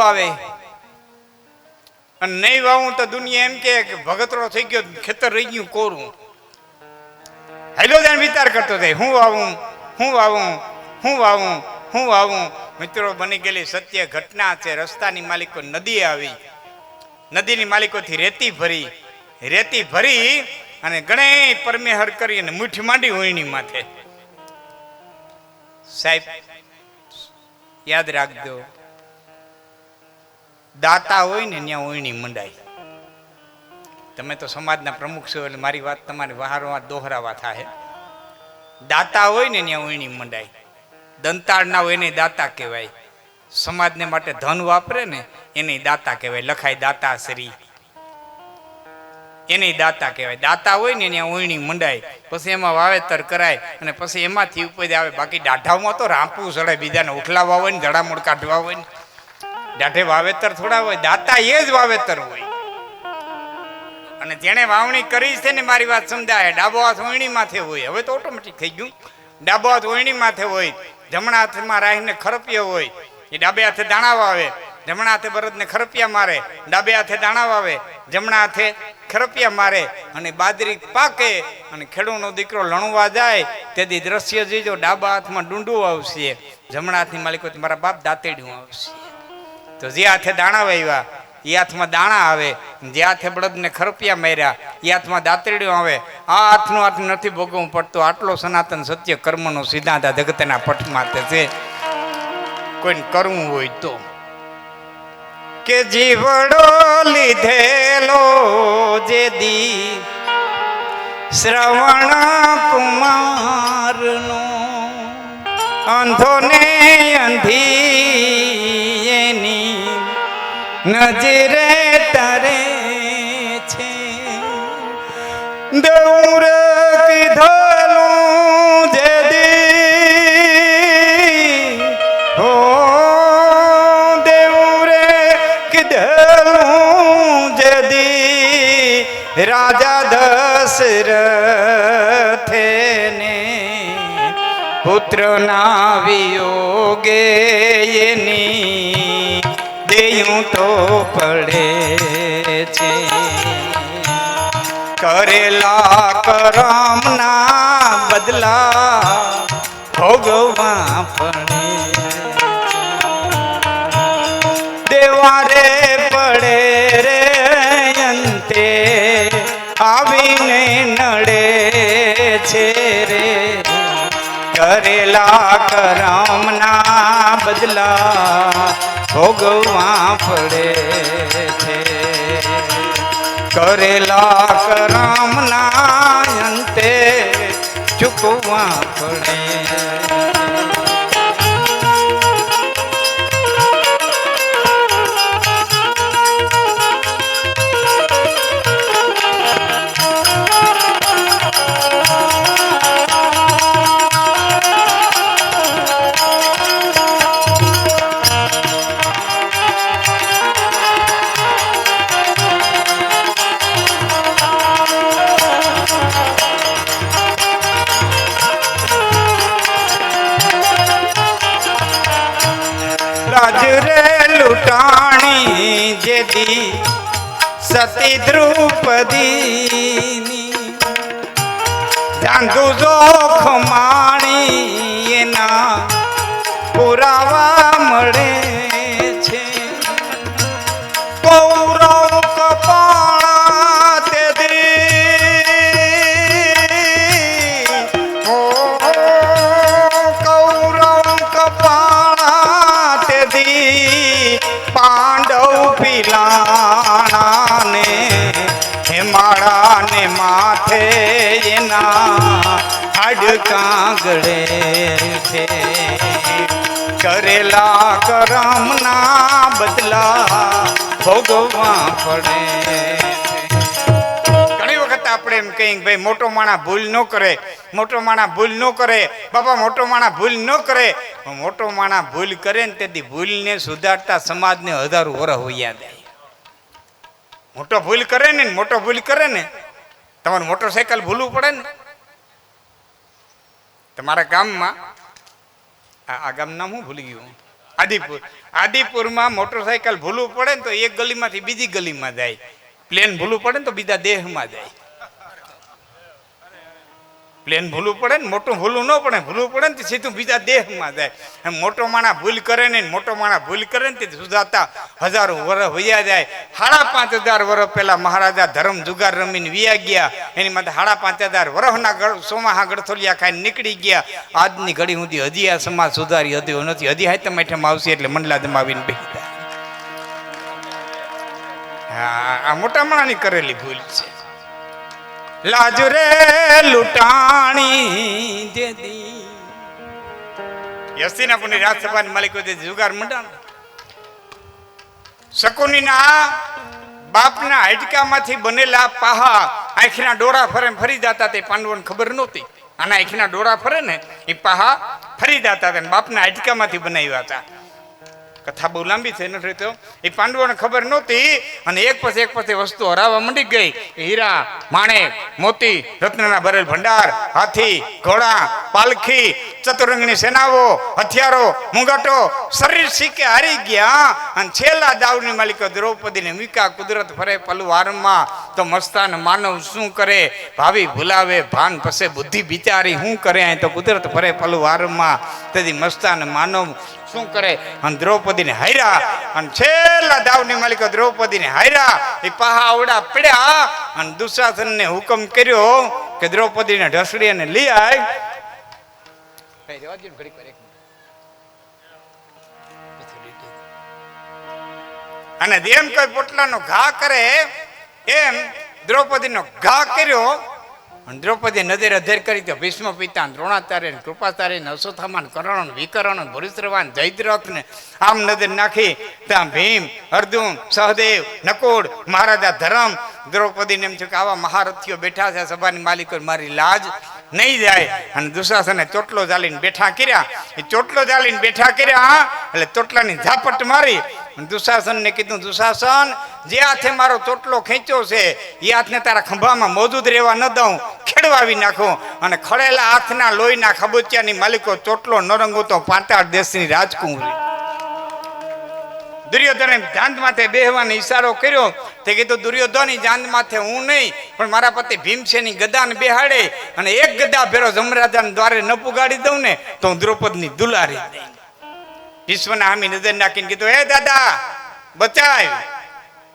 વાવે? અને નહીં વાવું તો દુનિયા એમ કે ભગતરો થઈ ગયો, ખેતર રહી ગયું કોરું. હેલો જાણ વિચાર કરતો થાય, હું વાવું હું વાવું હું વાવું હું વાવું. મિત્રો બની ગયેલી સત્ય ઘટના છે, રસ્તાની માલિકો નદી આવી. નદીની માલિકોથી રેતી ભરી. રેતી ભરી અને ગણે પરમેહર કરી અને મુઠ્ઠી માંડી હોઈની માથે. સાહેબ, યાદ રાખજો દાતા હોય ને ત્યાં ઓયણી મંડાય. તમે તો સમાજના પ્રમુખ છો એટલે મારી વાત તમારી વહારવા દોહરાવા થાય દાતા હોય ને ત્યાં ઓયણી મંડાય. દંતાળ ના હોય એને દાતા કહેવાય. સમાજને માટે ધન વાપરે ને એને દાતા કહેવાય. લખાય દાતા શ્રી. એને દાતા કહેવાય. દાતા હોય ને ત્યાં ઓયણી મંડાય. પછી એમાં વાવેતર કરાય અને પછી એમાંથી ઉપજ આવે. બાકી દાઢામાં તો રાંપવું ચડે બીજાને ઉઠલાવા હોય ને જડામૂળ કાઢવા હોય ને. દાઢે વાવેતર થોડા હોય, દાતા એ જ વાવેતર હોય. અને જેણે વાવણી કરી છે ને મારી વાત સમજાય, ડાબો હાથ ઓયણી માથે હોય. હવે તો ઓટોમેટિક થઈ ગયું. ડાબો હાથ ઓયણી માથે હોય, જમણા હાથમાં રાહીને ખરપિયો હોય, એ ડાબે હાથે દાણા વાવે. જમણા હાથે બળદને ખરપિયા મારે, ડાબે હાથે દાણા વાવે. જમણા હાથે ખરપિયા મારે અને બાદરી પાકે અને ખેડૂતનો દીકરો લણવા જાય, તેથી દ્રશ્ય જોઈજો ડાબા હાથમાં ડુંડું આવશે. જમણા હાથની માલિકો મારા બાપ દાંતેડ્યું આવશે. તો જે હાથે દાણા વાવ્યા એ હાથમાં દાણા આવે, જે હાથે બળદને ખરપિયા માર્યા, એ હાથમાં દાંતરડીઓ આવે, આ હાથનું હાથ નથી ભોગવવું પડતું. આટલો સનાતન સત્ય કર્મનો સિદ્ધાંત આ જગતના પટમાં છે. કોઈને કરવું હોય તો. કે જીવડો લીધેલો જે દી, શ્રવણ કુમારનો, અંધોને અંધી નજરે તારે છે. દৌર કીધલું જે દી. હો દેવરે કીધલું જે દી. રાજા દશરથે ને પુત્ર ના વિયોગે એની દેયું તો પડે છે. કરેલા કરમના બદલા ભોગવા પડે દેવારે પડે રે અંતે આવીને નડે છે રે. કરેલા કરમના બદલા ભોગવા પડે છે. કરેલા કરમના અંતે ચૂકવા પડે લૂંટાણી જેદી સતી દ્રુપદી ચાંદુ જોખ માણી એના પુરાવા મળે. માથે એના હાડકાં ગળે છે. કરેલા કરમના બદલા ભોગવવા પડે આપણે એમ કહીએ ભાઈ, મોટો માણા ભૂલ ન કરે, મોટો માણા ભૂલ ન કરે, બાપા, મોટો માણા ભૂલ ન કરે. મોટો માણા ભૂલ કરે ને તેથી ભૂલને સુધારતા સમાજને હજારો વરહ હોઈ જાય. મોટો ભૂલ કરે ને, મોટો ભૂલ કરે ને તમારે મોટરસાયકલ ભૂલવું પડે ને? તમારા ગામમાં, આ ગામનું નામ હું ભૂલી ગયું આદિપુર આદિપુરમાં મોટરસાયકલ ભૂલવું પડે ને તો એક ગલીમાંથી બીજી ગલીમાં જાય. પ્લેન ભૂલવું પડે ને તો બીજા દેહમાં જાય. પ્લેન ભૂલવું પડે ને મોટું ભૂલવું ન પડે. ભૂલવું પડે ને સીધું બીજા દેહમાં જાય. મોટો માણા ભૂલ કરે ને, મોટો માણા ભૂલ કરે ને તે સુધાતા હજારો વર્ષ વયા જાય. સાડા પાંચ હજાર વર્ષ પહેલા મહારાજા ધર્મ જુગાર રમીને વિયા ગયા. એની માટે સાડા પાંચ હજાર વર્ષના સોમાહા ગળથોલિયા ખાઈને નીકળી ગયા. આજની ઘડી સુધી હજી આ સમાજ સુધારી હતી નથી. હજી હાય તમે આવશે એટલે મંડલા જમાવીને બેસી હા, આ મોટા માણાની કરેલી ભૂલ છે. લાજ રે, લૂંટાણી જે દી યસ્તિનાપુરની રાજસભાની માલિકો દે જુગાર મંડાણ શકુનીના બાપના હાડકામાંથી બનેલા પાહા આંખના ડોળા ફરે ફરી જતા તે પાંડવોને ખબર નહોતી. આના આંખના ડોળા ફરે ને, એ પાહા ફરી જતા હતા બાપના હાડકામાંથી બનાવ્યા હતા. કથા બહુ લાંબી થઈ નથી તો એ પાંડવોને ખબર નહોતી અને એક પછી એક પછી વસ્તુ હરાવવા મંડી ગઈ. હીરા માણેક મોતી, રત્નના ભરેલ ભંડાર, હાથી, ઘોડા, પાલખી, ચતુરંગની સેનાઓ, હથિયારો, મુંગટો, શરીર શીકે હારી ગયા અને છેલ્લા દાવની માલિકો દ્રૌપદીને મીકા કુદરત ફરે પલવારમાં. તો મસ્તાન માનવ શું કરે? ભાવિ ભૂલાવે, ભાન પસે બુદ્ધિ બિચારી શું કરે? અહીં તો કુદરત ફરે પલવારમાં. તેથી મસ્તાન માનવ શું કરે? અને દ્રૌપદીને હાર્યા. અને છેલ્લા દાવની માલિકો દ્રૌપદીને હાર્યા. એ પાહા આવડા પડ્યા. અને દુશાસનને હુકમ કર્યો કે દ્રૌપદીને ઢસડી અને લઈ આય. અને જેમ કોઈ પોટલાનો ઘા કરે એમ દ્રૌપદીનો ઘા કર્યો. દ્રૌપદી નજર અધેર કરી તો ભીષ્મ પિતા દ્રોણાચાર્ય ને કૃપાચાર્ય ને અશ્વત્થામાન, કરણ વિકરણ ભૂરિશ્રવાન, જયદ્રથ ને આમ નદી નાખી ત્યાં ભીમ, અર્જુન, સહદેવ, નકુળ, મહારાજા ધરમ, દ્રૌપદીને એમ છે કે આવા મહારથીઓ બેઠા છે, સભાની માલિકો મારી લાજ નહીં જાય. અને દુશાસને ચોટલો ચાલીને બેઠા કર્યા. એ ચોટલો ચાલીને બેઠા કર્યા એટલે ચોટલાની ઝાપટ મારી. દુશાસનને કીધું, દુશાસન, જે હાથે મારો ચોટલો ખેંચ્યો છે, એ હાથને તારા ખંભામાં મોજૂદ રહેવા ન દઉં. ખેડવાવી નાખું. અને ખડેલા હાથના લોહીના ખબુચિયાની માલિકો ચોટલો ન રંગો તો પાંતાળ દેશની રાજકુંવરી. દુર્યોધને જાંદ માથે બેહવાનો ઈશારો કર્યો. તે કીધું દુર્યોધન જાંદ માથે હું નહીં, પણ મારા પતિ ભીમસેની ગદાને બેહાડે અને એક ગદા ફેરો જમરાજાને દ્વારે ન પુગાડી દઉં ને, તો હું દ્રૌપદની દુલારી. વિશ્વના હામી નજર નાખીને કીધું, હે દાદા બચાય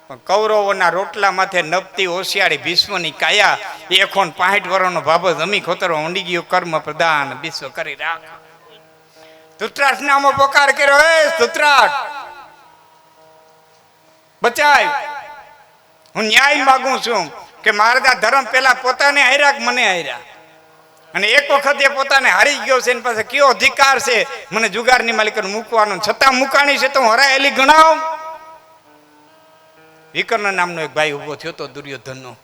પણ કૌરવોના રોટલા માથે નપતી હોશિયારી ભીષ્મની કાયા, એ ખોન પાંઠ વર્ષનો ભાભો જમી ખોતરો ઊંડી ગયો, કર્મ પ્રદાન વિશ્વ કરી રાખ. ધૃતરાષ્ટ્ર નામો પોકાર કર્યો, હે ધૃતરાષ્ટ્ર બચાય. હું ન્યાય માગું છું કે મહારાજા ધર્મ પેલા પોતાને હાર્યા મને હાર્યા? અને એક વખત એ પોતાને હારી ગયો છે એની પાસે કયો અધિકાર છે? મને જુગારની માલિકને મૂકવાનો છતાં મુકાણી છે તો હું હરાયેલી ગણાવ? વિકર્ણ નામનો એક ભાઈ ઊભો થયો તો દુર્યોધનનો.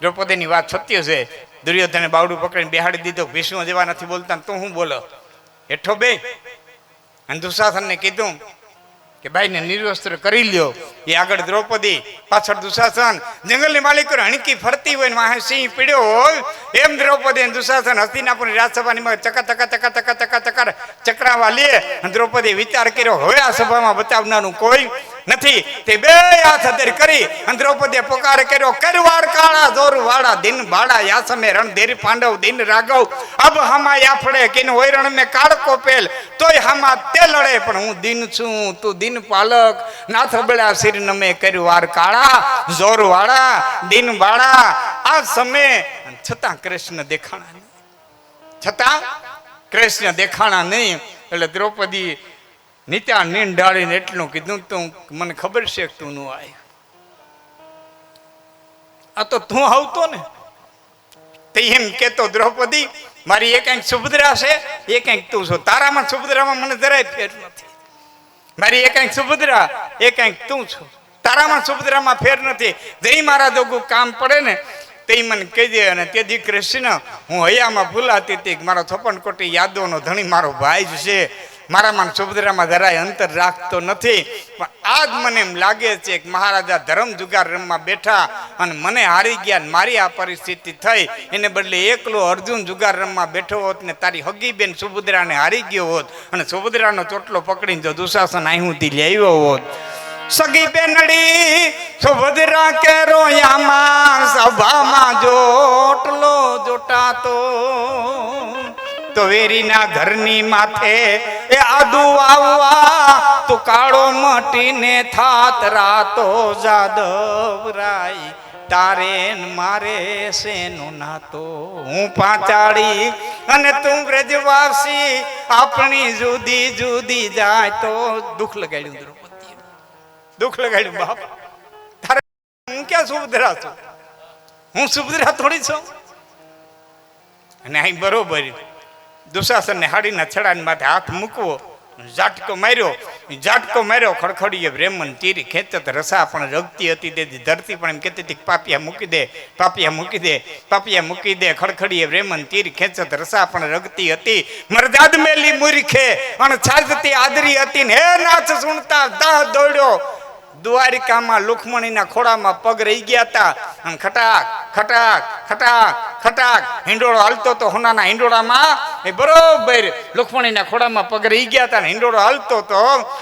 દ્રૌપદીની વાત સત્ય છે. દુર્યોધને બાવડું પકડીને બેહાડી દીધો ભીષ્મ જેવા નથી બોલતા તો હું બોલો? હેઠો બે અને દુશાસનને કીધું કે ભાઈને નિર્વસ્ત્ર કરી લ્યો. એ આગળ દ્રૌપદી, પાછળ દુશાસન, જંગલની માલિકો હણકી ફરતી હોય ને વાહે સિંહ પીડ્યો હોય, એમ દ્રૌપદી દુશાસન હસ્તિનાપુરની રાજસભાની ચકા ચકા ચકા ચકા ચકા ચકા ચકરાવા લે. અને દ્રૌપદી વિચાર કર્યો, હવે આ સભામાં બતાવનારું કોઈ નથી. તે બે હાથ અધેર કરી અને દ્રૌપદીએ પોકાર કર્યો. કરવાર કાળા જોર વાળા દિન બાળા, યાસમે રણધીર પાંડવ, દિન રાઘવ. અબ હમા યાફડે કિન હોયરણ મે મેં કાળકો પેલ. તોય હમા તે લડે, પણ હું દિન છું, તું દિન પાલક. નાથ બળા શિર નમે કરવાર કાળા જોર વાળા દિન બાળા. આ સમય છતાં કૃષ્ણ દેખાણા છતાં કૃષ્ણ દેખાણા નહીં. એટલે દ્રૌપદી નીતા નીંદ ડાળીને એટલું કીધું તું, મને ખબર છે તું નું આવ્યો આ તો તું આવતો ને, તે એમ કેતો, દ્રૌપદી, મારી એક કંઈક સુભદ્રા છે? એ કંઈક તું છો? તારામાં સુભદ્રામાં મને જરાય ફેર નથી. મારી એક કંઈક સુભદ્રા, એ કંઈક તું છો? તારામાં સુભદ્રામાં ફેર નથી. જઈ મારા દોગું કામ પડે ને તે મને કહી દે અને તેથી કૃષ્ણ હું હૈયામાં ભૂલાતી હતી મારો છપ્પન કોટી યાદોનો ધણી મારો ભાઈ જ છે. મારામાં સુભદ્રામાં જરાય અંતર રાખતો નથી. પણ આજ મને એમ લાગે છે કે મહારાજા ધરમ જુગાર રમવા બેઠા અને મને હારી ગયા મારી આ પરિસ્થિતિ થઈ. એને બદલે એકલો અર્જુન જુગાર રમવા બેઠો હોત ને તારી હગી બેન સુભદ્રાને હારી ગયો હોત અને સુભદ્રાનો ચોટલો પકડીને જો દુશાસન અહીંથી લેવ્યો હોત. સગી બેનડી, સુભદ્રા કે રોયામાં સભામાં જોટલો જોટાતો. તો વેરીના ઘરની માથે એ આદુ વાવવા, તું કાળો મટીને થાત રાતો જાદવ રાઈ તારે મારે શેનો નાતો? હું પાંચાળી અને તું બ્રજવાસી આપણી જુદી જુદી જાય તો દુઃખ લગાડ્યું દ્રૌપદી દુઃખ લગાડ્યું બાપ. તારે હું ક્યાં સુભદ્રા છું? હું સુભદ્રા થોડી છું? અને અહીં બરોબર દુશાસનને હાડીના છડાની માથે હાથ મૂકવો. ઝાટકો માર્યો. ઝાટકો માર્યો, ખડખડીએ બ્રેમન તીરી ખેંચત, રસા પણ રગતી હતી, તેથી ધરતી પણ એમ કહેતી હતી પાપિયા મૂકી દે, પાપિયા મૂકી દે, પાપિયા મૂકી દે, ખડખડીએ બ્રેમન તીર ખેંચત, રસા પણ રગતી હતી. મરદાદ મેલી મૂર્ખે અને છાજતી આદરી હતી ને, હે નાચ સુણતા દાહ દોડ્યો. દ્વારિકામાં લુખમણીના ખોળામાં પગ રહી ગયા હતા. આમ ખટાક ખટાક ખટાક ખટાક. હિંડોળો હાલતો તો હોનાના હિંડોળામાં એ બરોબર લુખમણીના ખોળામાં પગ રહી ગયા હતા ને હિંડોળો હાલતો તો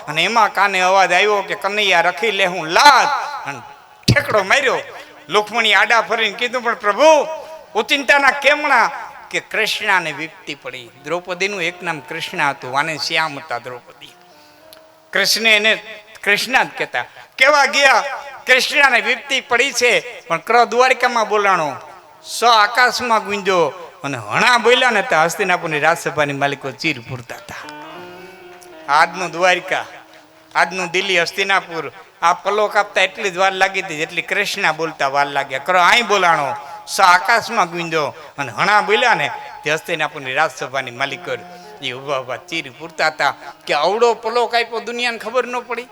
અને એમાં કાને અવાજ આવ્યો કે, કનૈયા, રખી લે હું લાત. અને ઠેકડો માર્યો. લુખમણી આડા ફરીને કીધું, પણ પ્રભુ, ઉચિંતાના કેમણા કે કૃષ્ણાને વિપતી પડી. દ્રૌપદીનું એક નામ કૃષ્ણ હતું, આને શ્યામ હતા દ્રૌપદી. કૃષ્ણ એને કૃષ્ણ જ કહેતા. કેવા ગયા? કૃષ્ણને વિપતી પડી છે. પણ ક્ર દ્વારિકામાં બોલાણો. સ આકાશમાં ગુંજો. અને હણા બોલ્યા ને ત્યાં હસ્તિનાપુરની રાજસભાની માલિકો ચીર પૂરતા હતા. આજનું દ્વારિકા, આજનું દિલ્હી, હસ્તિનાપુર, આ પલો કાપતા એટલી જ વાર લાગી હતી જેટલી કૃષ્ણ બોલતા વાર લાગ્યા. કરો અહીં બોલાણો. સ આકાશમાં ગુંજો. અને હણા બોલ્યા ને તે હસ્તિનાપુરની રાજસભાની માલિકો એ ઊભા ઊભા ચીર પૂરતા હતા. કે અવડો પલો કાપ્યો દુનિયાને ખબર ન પડી.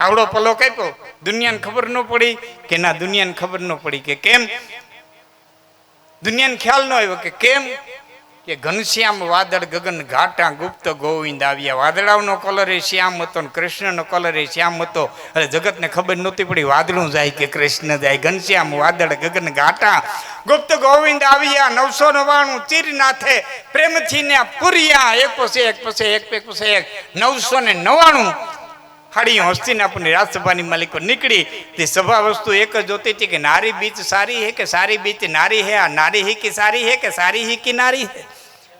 આવડો પલો કાપ્યો. દુનિયાને ખબર ન પડી કે ના, દુનિયાને ખબર ન પડી કે કેમ? દુનિયાને ખ્યાલ ન આવ્યો કે કેમ? કે ઘનશ્યામ, વાદળ, ગગન, ઘાટા, ગુપ્ત, ગોવિંદ આવ્યા. વાદળાઓનો કલર એ શ્યામ હતો ને કૃષ્ણનો કલર એ શ્યામ હતો. અરે જગતને ખબર નહોતી પડી, વાદળું જાય કે કૃષ્ણ જાય. ઘનશ્યામ, વાદળ, ગગન, ઘાટા, ગુપ્ત, ગોવિંદ આવ્યા. નવસો નવાણું ચીરનાથે પ્રેમથી ને પુરિયા. એક પછી એક પછી એક પછી એક. નવસો ને અખાડી હસ્તીને આપણને રાજસભાની માલિકો નીકળી. તે સભા વસ્તુ એક જ જોતી હતી કે નારી બીચ સારી હે કે સારી બીચ નારી હે? આ નારી હી કી સારી હે કે સારી હી કી નારી હે?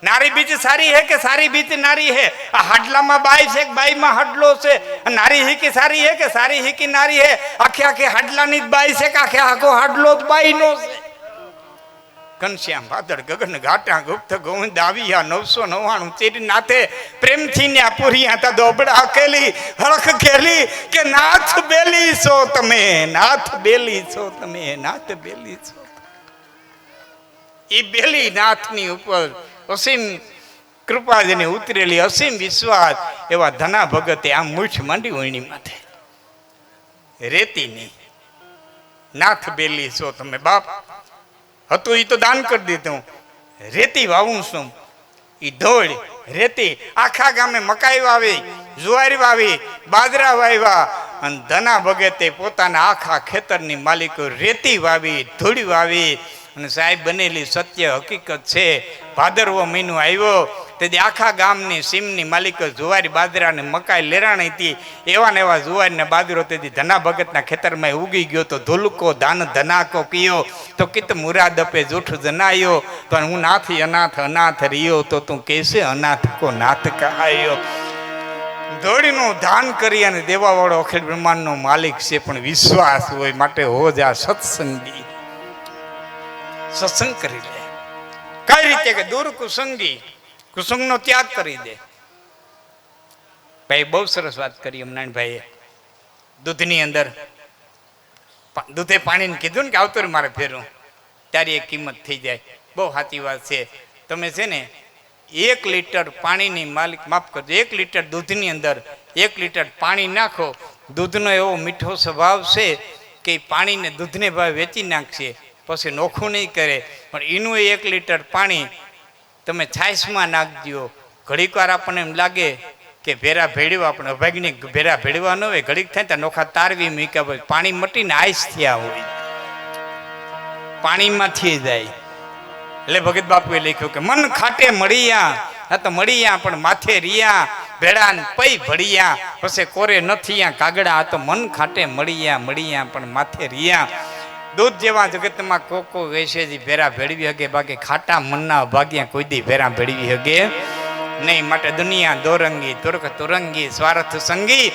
નારી બીચ સારી હે કે સારી બીચ નારી હે? આ હાડલામાં બાઈ છે બાઈમાં હાડલો છે? નારી હિકી સારી હે કે સારી હિકી નારી હે? આખે આખે હાડલાની જ બાઈ છે કે આખે આખો હાડલો જ બાઈનો છે? ઘનશ્યામ ભાદર ગગન ઘાટા, ગુપ્ત ગોવિંદ આવ્યા નવસો નવ્વાણું તેરી નાથે પ્રેમથી ને પૂરિયા તા દોબડા કેલી, હળખ કેલી કે નાથ બેલી છો તમે, નાથ બેલી છો તમે, નાથ બેલી છો. એ બેલી નાથની ઉપર અસીમ કૃપા જેને ઉતરેલી અસીમ વિશ્વાસ એવા ધના ભગતે આમ મૂઠ માંડી વણી માથે. રેતીની નાથ બેલી છો તમે બાપ. હતું એ તો દાન કરી દીધું. રેતી વાવું છું. એ ધોળ, રેતી. આખા ગામે મકાઈ વાવી, જુવારી વાવી, બાજરા વાવ્યા અને ધના ભગતે પોતાના આખા ખેતરની માલિકો રેતી વાવી, ધૂળી વાવી. અને સાહેબ બનેલી સત્ય હકીકત છે. ભાદરવો મહિનો આવ્યો. તેથી આખા ગામની સીમની માલિકો જુવારી બાજરા અને મકાઈ લેરાણી હતી. એવા ને એવા જુવારીને બાદરો તેથી ધના ભગતના ખેતરમાં ઉગી ગયો તો ધુલકો, ધાન, ધનાકો કયો. તો કિત મુરાદ અપે જૂઠ જનાયો. તો હું નાથી અનાથ અનાથ રહ્યો તો તું કેસે અનાથ કો નાથ કહાયો ધોળીનું દાન કરી અને દેવાવાળો અખિલ બ્રહ્માંડનો માલિક છે પણ વિશ્વાસ હોય માટે હો જા સત્સંગી. સત્સંગ કરી લે. કઈ રીતે કે દૂર કુસંગી, કુસંગનો ત્યાગ કરી દે. ભાઈ, બહુ સરસ વાત કરી હમણાં ભાઈએ દૂધની અંદર દૂધે પાણીને કીધું ને કે આવતો રે મારે ફેરવું. ત્યારે એ કિંમત થઈ જાય. બહુ સાચી વાત છે. તમે છે ને એક લીટર પાણીની માલિક, માફ કરજો, એક લીટર દૂધની અંદર એક લીટર પાણી નાખો. દૂધનો એવો મીઠો સ્વભાવ છે કે પાણીને દૂધને ભાવે વેચી નાખશે. પછી નોખું નહીં કરે. પણ એનું એક લીટર પાણી તમે છાશમાં નાખજો. ઘડીક વાર આપણને એમ લાગે કે ભેરા ભેળવા આપણે અભાગની ભેરા ભેળવા ન હોય, ઘડીક થાય ત્યાં નોખા તારવી મૂક્યા હોય પાણી મટીને આઈસ થયા હોય. પાણીમાંથી જાય. એટલે ભગત બાપુએ લખ્યું કે મન ખાટે મળીયા, હા તો મળીયા પણ માથે રિયા ભેડા ને પૈ ભળિયા. પછી કોરે નથી કાગડા આ તો મન ખાટે મળીયા મળીયા પણ માથે રિયા દૂધ જેવા જગતમાં કોકો વેસેજી ભેરા ભેળવી હગે, બાકી ખાટા મનના ભાગ્યા કોઈ દી ભેરા ભેળવી હગે. નહીં, માટે દુનિયા દોરંગી તુર્ક તુરંગી, સ્વાર્થ સંગી,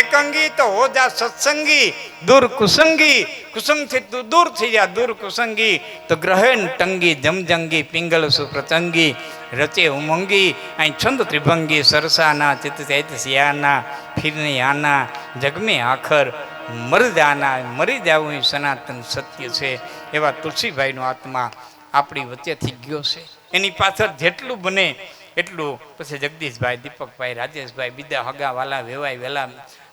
એકંગી તો હો જા સત્સંગી, દૂર કુસંગી કુસંગથી તું દૂર થઈ જા દૂર કુસંગી, તો ગ્રહણ ટંગી, જમજંગી, પિંગલ સુપ્રતંગી રચે ઉમંગી, અહીં છંદ ત્રિભંગી, સરસાના, ચિત્ત ચૈત સિયાના ફિરને આના, જગમે આખર મરી જાના મરી જવું એ સનાતન સત્ય છે, એવા તુલસીભાઈનો આત્મા આપણી વચ્ચેથી ગયો છે. એની પાછળ જેટલું બને એટલું પછી જગદીશભાઈ, દીપકભાઈ, રાજેશભાઈ, બીજા હગા વાલા વેવાય વેલા,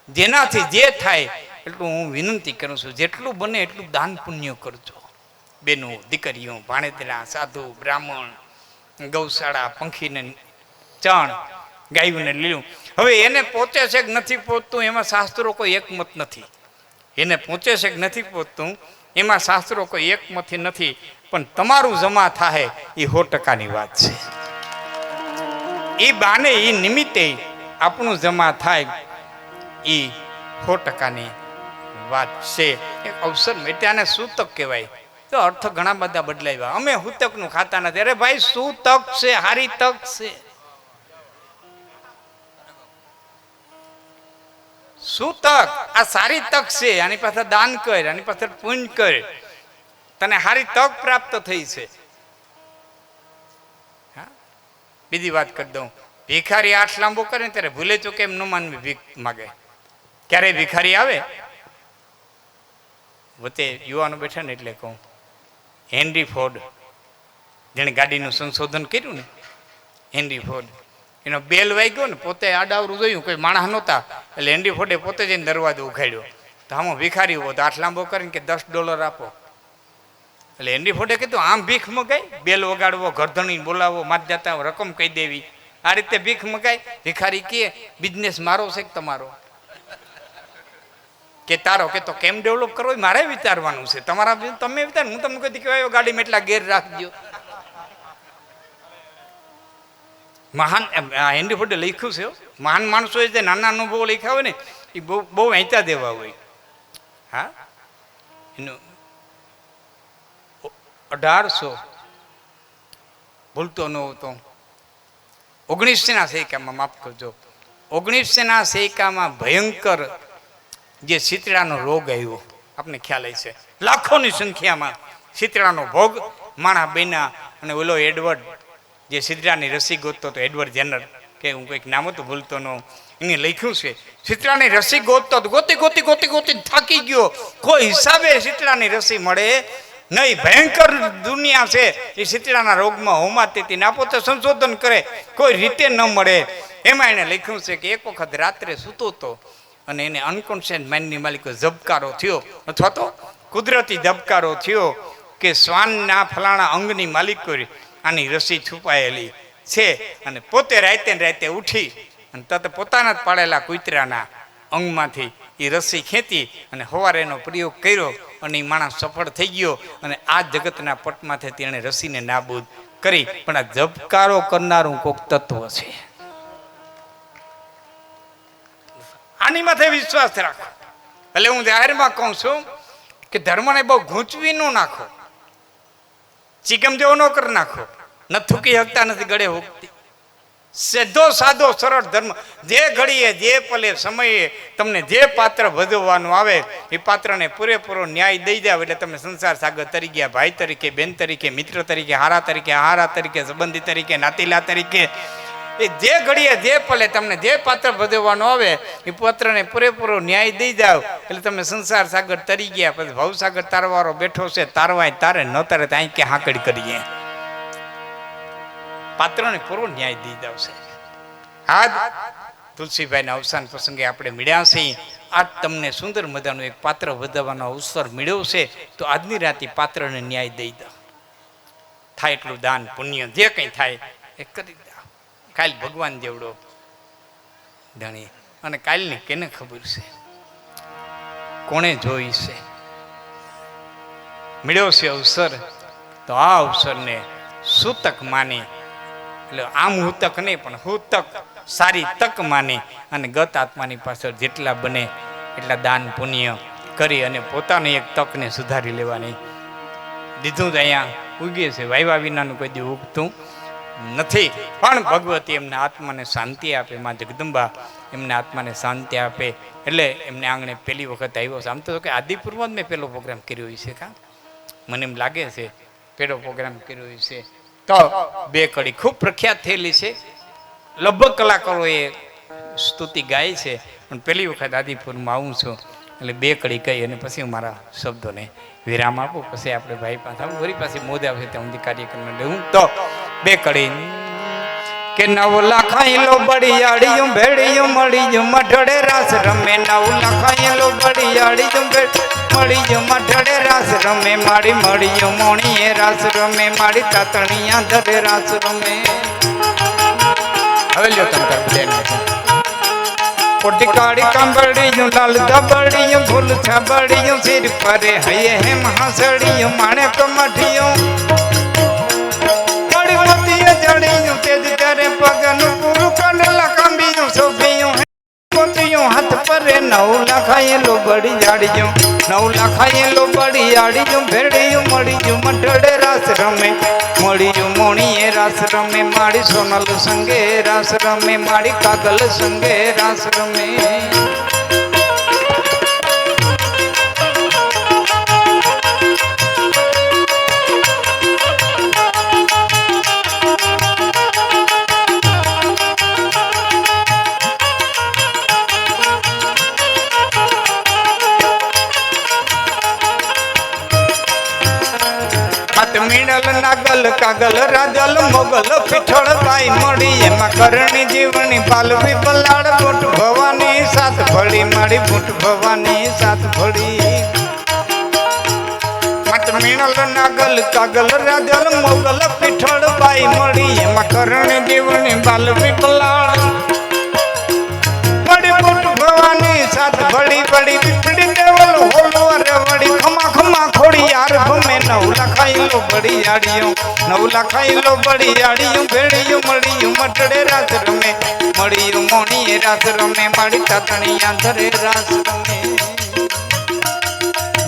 જેનાથી જે થાય એટલું હું વિનંતી કરું છું. જેટલું બને એટલું દાન પુણ્ય કરજો. બેનો, દીકરીઓ ભાણેતરા સાધુ, બ્રાહ્મણ, ગૌશાળા, પંખીને ચણ ગાયું ને લીલું. હવે એને પહોંચે છે કે નથી પહોંચતું એમાં શાસ્ત્રો કોઈ એકમત નથી. એને પહોંચે છે કે નથી પહોંચતું એમાં શાસ્ત્રો કોઈ એકમથી નથી, પણ તમારું જમા થાય એ સો ટકાની વાત છે. એ બાને એ નિમિત્તે આપણું જમા થાય એ સો ટકાની વાત છે. એક અવસર મેટ્યાને સૂતક કહેવાય. તો અર્થ ઘણા બધા બદલાવ્યા. અમે સૂતકનું ખાતા નથી. અરે ભાઈ શું તક છે, હારી તક છે. શું તક? આ સારી તક છે, આની પાછળ દાન કર, આની પાછળ પુણ્ય કર. તને સારી તક પ્રાપ્ત થઈ છે? બીજી વાત કરી દઉં. ભિખારી આઠ લાંબો કરે ત્યારે ભૂલે ચો કેમ ન માનવી ભીખ માગે. ક્યારે ભિખારી આવે? વચ્ચે યુવાનો બેઠા ને એટલે કહું. હેનરી ફોર્ડ, જેણે ગાડીનું સંશોધન કર્યું ને, હેનરી ફોર્ડ એનો બેલ વાગ્યો ને પોતે આડાવરું જોયું, કોઈ માણસ નહોતા. એટલે એન્ડી ફોડે પોતે જઈને દરવાજો ઉખાડ્યો તો આમાં ભિખારી ઊભો તો આઠ લાંબો કરીને કે દસ ડોલર આપો. એટલે એન્ડી ફોર્ડે કીધું, આમ ભીખ મગાય? બેલ વગાડવો, ઘરધણી બોલાવો, માત જતા રકમ કહી દેવી? આ રીતે ભીખ મગાય. ભિખારી કે બિઝનેસ મારો છે કે તમારો? કે તારો કે તો કેમ ડેવલપ કરવો મારે વિચારવાનું છે. તમારા તમે વિચાર, હું તમને કહી કહેવાય ગાડીમાં એટલા ગેર રાખજો. મહાન હેનરી ફોર્ડે લખ્યું છે મહાન માણસોએ જે નાના અનુભવો લખ્યા હોય ને એ બહુ બહુ વહેંચા દેવા હોય. હા? એનું અઢારસો ભૂલતો ન હતો. ઓગણીસના સૈકામાં માફ કરજો. ઓગણીસના સૈકામાં ભયંકર જે શીતળાનો રોગ આવ્યો, આપને ખ્યાલ છે લાખોની સંખ્યામાં શીતળાનો ભોગ માણા બેના અને ઓલો એડવર્ડ જે સિદ્રાની રસી ગોતતો હતો, એડવર્ડ જેનર, કે હું કંઈક નામ હતું ભૂલતો ન એને લખ્યું છે સિત્રાની રસી ગોતતો હતો ગોતી ગોતી ગોતી ગોતી થાકી ગયો. કોઈ હિસાબે સિત્રાની રસી મળે? નહીં, ભયંકર દુનિયા છે. એ સિત્રાના રોગમાં હોમાતી ના પોતે સંશોધન કરે. કોઈ રીતે ન મળે. એમાં એને લખ્યું છે કે એક વખત રાત્રે સૂતો હતો અને એને અનકોન્શિયસ માઇન્ડની માલિકો ઝબકારો થયો. અથવા તો કુદરતી ઝબકારો થયો કે શ્વાનના ફલાણા અંગની માલિકો આની રસી છુપાયેલી છે. અને પોતે રાતે રાતે ઉઠી અને તત પોતાના જ પાડેલા કૂતરાના અંગમાંથી એ રસી ખેંચી અને સવારે એનો પ્રયોગ કર્યો અને એ માણસ સફળ થઈ ગયો અને આ જગતના પટમાંથી તેણે રસીને નાબૂદ કરી. પણ આ જબકારો કરનારું કોક તત્વ છે. આની માથે વિશ્વાસ રાખો. એટલે હું જાહેરમાં કહું છું કે ધર્મને બહુ ગૂંચવી ન નાખો. ચીકમ જેવો ન કરી નાખો. ન થૂકી શકતા નથી, ગળે હુકતી. સીધો સાદો સરળ ધર્મ. જે ઘડીએ, જે પલે, સમયે તમને જે પાત્ર ભજવવાનું આવે, એ પાત્રને પૂરેપૂરો ન્યાય દઈ જાવ એટલે તમે સંસાર સાગર તરીકે ભાઈ તરીકે, બેન તરીકે, મિત્ર તરીકે, હારા તરીકે હારા તરીકે, સંબંધી તરીકે, નાતીલા તરીકે એ જે ઘડીએ જે પલે તમને જે પાત્ર ભજવવાનો આવે, એ પાત્રને પૂરેપૂરો ન્યાય દઈ જાવ એટલે તમે સંસાર સાગર તરી ગયા, પછી ભવસાગર તારવારો બેઠો છે, તારવાય તારે ન તારે ત્યાં કે હાંકડી કરીએ? પાત્રને પૂરો ન્યાય દઈ જાવ છે આજ તુલસીભાઈના અવસાન પ્રસંગે આપણે મળ્યા છીએ. આજ તમને સુંદર મજાનું એક પાત્ર વધાવવાનો અવસર મળ્યો છે, તો આજની રાતે પાત્રને ન્યાય દઈ દો થાય એટલું દાન, પુણ્ય, જે કંઈ થાય, એ કરી કાલ ભગવાન જેવડો ધણી. અને કાલની કેને ખબર છે? કોણે જોઈ છે? મળ્યો છે અવસર? તો આ અવસરને સૂતક માની. એટલે આમ હુતક નહીં, પણ હુતક, સારી તક માની. અને ગત આત્માની પાછળ જેટલા બને એટલા દાન પુણ્ય કરી અને પોતાની એક તકને સુધારી લેવાની. દીધું તો અહીંયા ઉગે છે. વાયવા વિનાનું કોઈ દી ઉગતું નથી. પણ ભગવતી એમના આત્માને શાંતિ આપે, માં જગદંબા એમના આત્માને શાંતિ આપે. એટલે એમને આંગણે પહેલી વખત આવ્યો છે. આમ તો કે આદિપુરમાં જ મેં પહેલો પ્રોગ્રામ કર્યો છે કા? મને એમ લાગે છે, પહેલો પ્રોગ્રામ કર્યો છે. તો બે કડી ખૂબ પ્રખ્યાત થયેલી છે. લગભગ કલાકારોએ સ્તુતિ ગાય છે. પણ પહેલી વખત આદિપુરમાં આવું છું. એટલે બે કડી કહી અને પછી હું મારા શબ્દોને વિરામ આપું. પછી આપણે ભાઈ પાસે વરી પાસે મોદી આવશે ત્યાં સુધી કાર્યક્રમ લેવું. તો બે કડી કે નવ લાખાયેલો બળિયાળિયું, ભેળિયું, મળિયું, મઢડે રાસ રમે. નવ લાખાયેલો બળિયાળિયું મળિયું, મઢડે રાસ રમે. માડી મળિયું, મોણીએ રાસ રમે. માડી તાતણિયા ધરે રાસ રમે. હવે લ્યો તમે બેન કોટી કાળી કાંબળિયું, લાલ દબડિયું ફૂલ છબડિયું સિર પરે હૈયે હે મહાસડિયું માણે કમઠિયું મળી કરે પગનું પૂરું કંબિયું, શોભિયું મોતીયું હાથ પરે નવ લખાયેલું બળી જાડિયું નવ લખાયેલું બળી જાડિયું ભેડિયું મળિયું મઢડે રાસ રમે, મળિયું મોણીએ રાસ રમે માડી સોનલ સંગે રાસ રમે માડી કાગલ સંગે રાસ રમે. નાગલ રાજલ મોગલ પીઠળ બાઈ મળી? એમાં કરણી જીવણી પાલવી પલાળ બુટ ભવાની સાત ભળી મારી બુટ ભવાની સાત ભળી. મીણલ નાગલ, કાગલ રાજલ મોગલ પીઠળ બાઈ મળી? એમાં કરણી જીવણી પાલવી પલાળ. ભવાની સાત ભળી ભળી પીપડી દેવલ હોલો યાર ભમે નવ લખાયેલો બળી આડિયો, નવ લખાયેલો બળી આડિયું ભેડિયું મળિયું મટડે રાસ રમે, મળિયું મોણીએ રાસ રમે માડી તાતણિયા ધરે રાસ રમે.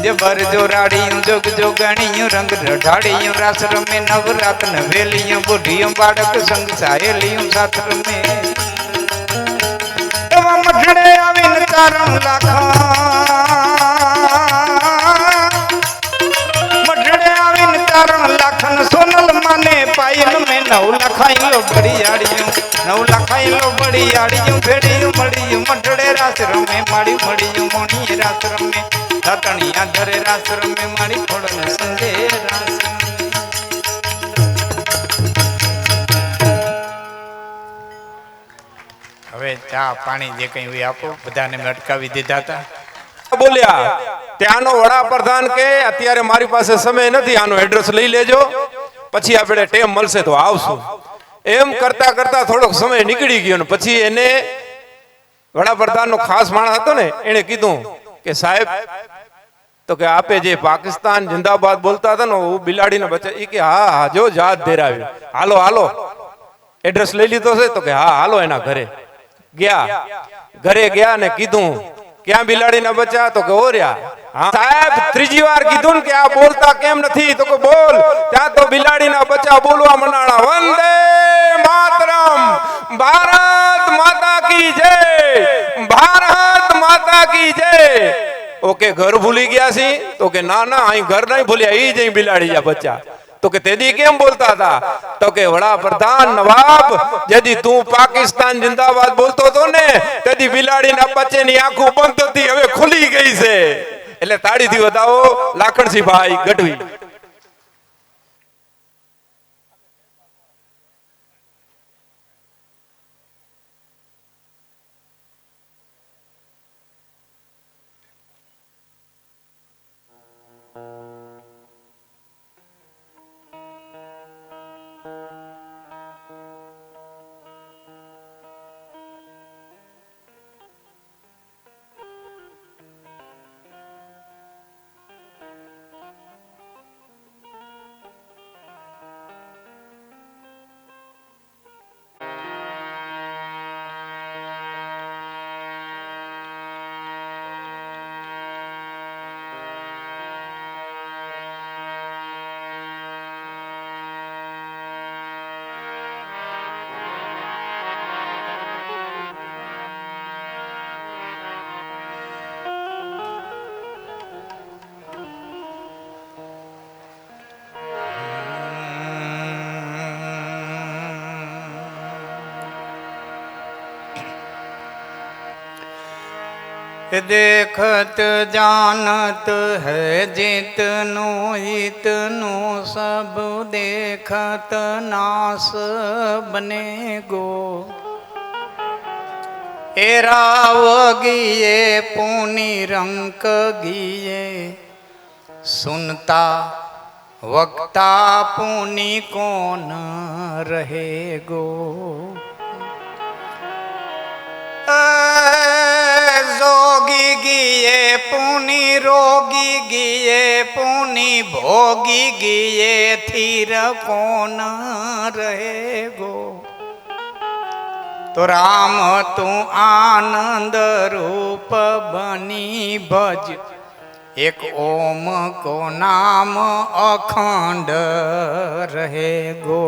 જબર જોરાડિયું, જોગ જોગણિયું, રંગ રઢાડિયું, રાસ રમે નવરાત નવેલિયું બુઢિયું, બાળક સંગ સાહેલિયું સાથ રમે. એવા મઠડે આવીને હવે ચા, પાણી જે કઈ હોય આપો, બધાને મેં અટકાવી દીધા હતા. બોલ્યા. ત્યાંનો વડાપ્રધાન કે, અત્યારે મારી પાસે સમય નથી, આનો એડ્રેસ લઈ લેજો. પછી આપણે ટેમ મળશે તો આવશું. એમ કરતા કરતા થોડોક સમય નીકળી ગયો ને પછી એને વડાપ્રધાનનો ખાસ માણસ હતો ને એને કીધું કે સાહેબ, તો કે આપે જે પાકિસ્તાન જિંદાબાદ બોલતા હતા ને હું બિલાડીને બચે એ કે હા હા, જો જાત ધેરાવી હાલો હાલો. એડ્રેસ લઈ લીધો છે તો કે હા, હાલો એના ઘરે. ગયા. ઘરે ગયા ને કીધું, ક્યાં બિલાડીના બચ્યા? તો કે હા સાહેબ, ત્રીજી વાર કીધું કે આ બોલતા કેમ નથી? તો કે બોલ. ત્યાં તો બિલાડીના બચ્ચા બોલવા મનાણા. વંદે માતરમ. ભારત માતા કી જય. ભારત માતા કી જય. ઓકે ઘર ભૂલી ગયા છે? તો કે ના ના, અહીં ઘર નહીં ભૂલ્યા. એ જ બિલાડી બચ્ચા. તો કે તેદી કેમ બોલતા હતા? તો કે વડાપ્રધાન નવાબ, જેદી તું પાકિસ્તાન જિંદાબાદ બોલતો હતો ને, તેદી બિલાડીના બચ્ચેની આંખો બંધ હતી, હવે ખુલી ગઈ છે. એટલે તાળીથી વધાવો લાખણસિંહ ભાઈ ગઢવી. देखत जानत है जितनो इतनो सब देखत नास बने गो एराव गिए पुनि रंक गिए सुनता वक्ता पुनि कौन रहे गो રોગી ગીએ, પુની રોગી ગીએ, પુની ભોગી ગીએ, થીર કોન રહે ગો તો રામ, તું આનંદ રૂપ બની ભજ. એક ઓમ કો નામ અખંડ રહે ગો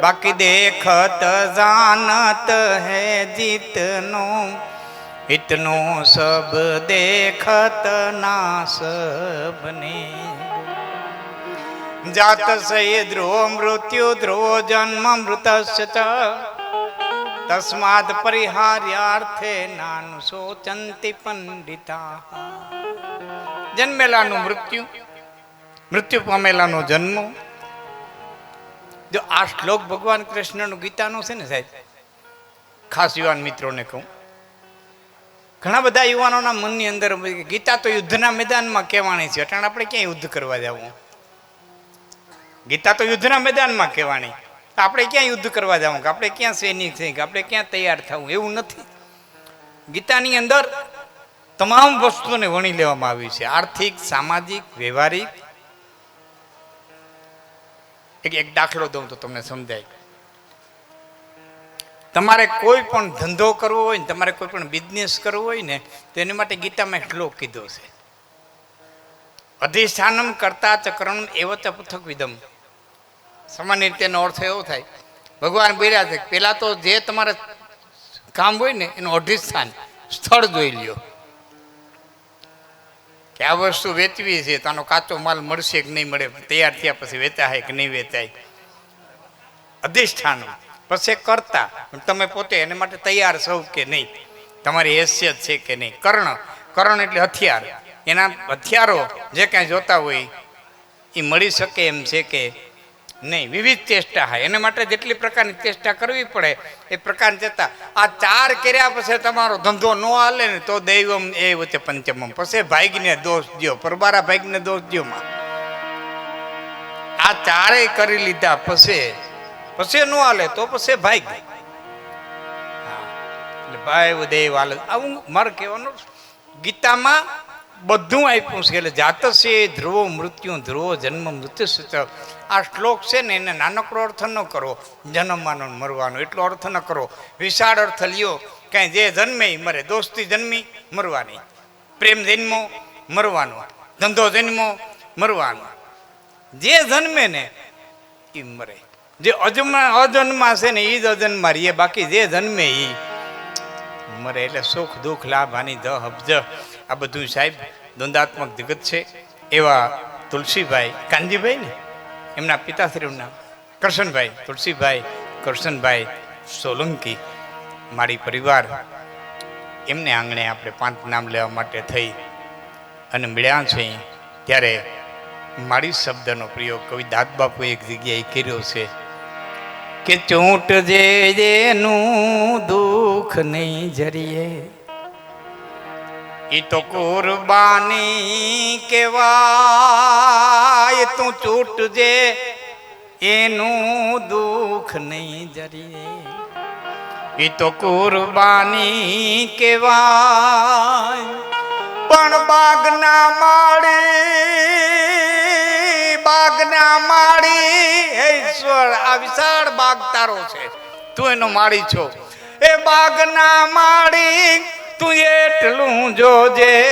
બાકી દેખત જાનત હે જીતનો. इतनो सब देखत नास बने जात से ध्रुव मृत्यु ध्रुव जन्म मृतस्य च તસ્માદ પરિહાર્યાર્થે નાનું શોચંતી પંડિતા જન્મેલાનું મૃત્યુ મૃત્યુ પામેલાનો જન્મ જો આ શ્લોક ભગવાન કૃષ્ણનું ગીતાનું છે ને સાહેબ ખાસ યુવાન મિત્રોને કહું ઘણા બધા યુવાનોના મનની અંદર ગીતા તો યુદ્ધના મેદાનમાં કહેવાની છે. અટાણ આપણે ક્યાં યુદ્ધ કરવા જવું? ગીતા તો યુદ્ધના મેદાનમાં કહેવાની તો આપણે ક્યાં યુદ્ધ કરવા જવું? કે આપણે ક્યાં સૈનિક છે કે આપણે ક્યાં તૈયાર થવું? એવું નથી. ગીતાની અંદર તમામ વસ્તુઓને વણી લેવામાં આવી છે. આર્થિક, સામાજિક, વ્યવહારિક. એક એક દાખલો દઉં તો તમને સમજાય. તમારે કોઈ પણ ધંધો કરવો હોય ને, તમારે કોઈ પણ બિઝનેસ કરવો હોય ને, તો એની માટે ગીતામાં શ્લોક કીધો છે. અધિષ્ઠાનમ કરતા ચક્રમ એવો ચ પૃથક વિદમ. સામાન્ય રીતે એનો અર્થ એવો થાય, ભગવાન બોલ્યા છે પહેલાં તો જે તમારે કામ હોય ને, એનું અધિષ્ઠાન સ્થળ જોઈ લ્યો. કે આ વસ્તુ વેચવી છે, તો કાચો માલ મળશે કે નહીં મળે તૈયાર થયા પછી વેચાય કે નહીં વેચાય. અધિષ્ઠાન પછી કરતા. તમે પોતે એને માટે તૈયાર સૌ કે નહીં? તમારી હેસિયત છે કે નહીં? કર્ણ. કર્ણ એટલે હથિયાર. એના હથિયારો જે કાંઈ જોતા હોય, એ મળી શકે એમ છે કે નહીં. વિવિધ ચેષ્ટા હોય. એના માટે જેટલી પ્રકારની ચેષ્ટા કરવી પડે, એ પ્રકારની ચેષ્ટા આ ચાર કર્યા પછી તમારો ધંધો ન હાલે ને, તો દૈવમ એ વચ્ચે પંચમમ. પછી ભાઈગને દોષ દ્યો. પરબારા ભાઈગને દોષ દો આ ચારેય કરી લીધા પછી પછી ન હાલે તો પછી ભાઈ એટલે ભાઈ ઉદય વાલ આવું મારે કહેવાનું, ગીતામાં બધું આપ્યું છે. એટલે જાતસ્ય ધ્રુવો, મૃત્યુ, ધ્રુવો, જન્મ, મૃત્યુ સૂચક આ શ્લોક છે ને, એને નાનકડો અર્થ ન કરો. જન્મવાનો મરવાનો, એટલો અર્થ ન કરો. વિશાળ અર્થ લ્યો. કાંઈ જે જન્મે મરે. દોસ્તી જન્મી, મરવાની. પ્રેમ જન્મો, મરવાનો. ધંધો જન્મો, મરવાનો. જે જન્મે ને એ મરે. જે અજમા અજન્મા છે ને એ જ અજન્મા રહીએ બાકી જે જન્મે એ મરે એટલે સુખ દુઃખ લાભ હાનિ દ હબજ. આ બધું સાહેબ દ્વંદાત્મક જગત છે. એવા તુલસીભાઈ કાનજીભાઈ ને? એમના પિતાશ્રીનું નામ. કરશનભાઈ, તુલસીભાઈ, કરશનભાઈ સોલંકી, મારી પરિવાર. એમને આંગણે આપણે પાંચ નામ લેવા માટે થઈ અને મળ્યા છે ત્યારે મારી શબ્દનો પ્રયોગ કવિ દાદ બાપુ એક જગ્યાએ કર્યો છે. કે ચૂંટ જે જેનું દુઃખ નહીં જરીએ. એ તો કુરબાની કેવાય તું ચૂંટજે એનું દુઃખ નહીં જરીએ. એ તો કુરબાની કેવાય પણ બાગના માળી આ વિશાળ બાગ તારો છે. તું એનો માળી છો. એ બાગના માળી, તું એટલું જોજે.